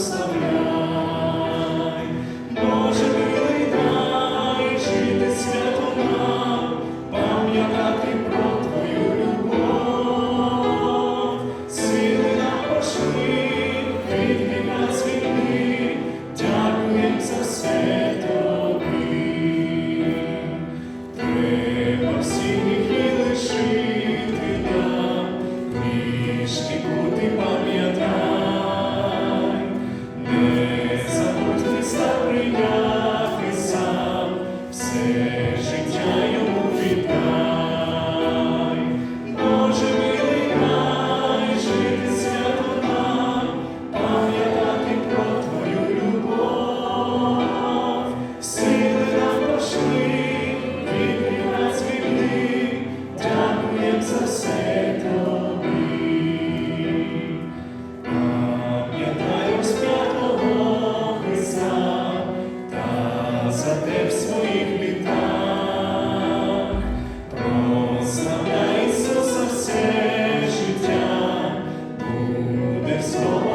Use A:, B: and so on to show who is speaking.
A: благословляй, Боже дай жити свято нам, пам'ятати про Твою любов, сили нам пошли, хитрі за все тобі, Тебе всі. soul.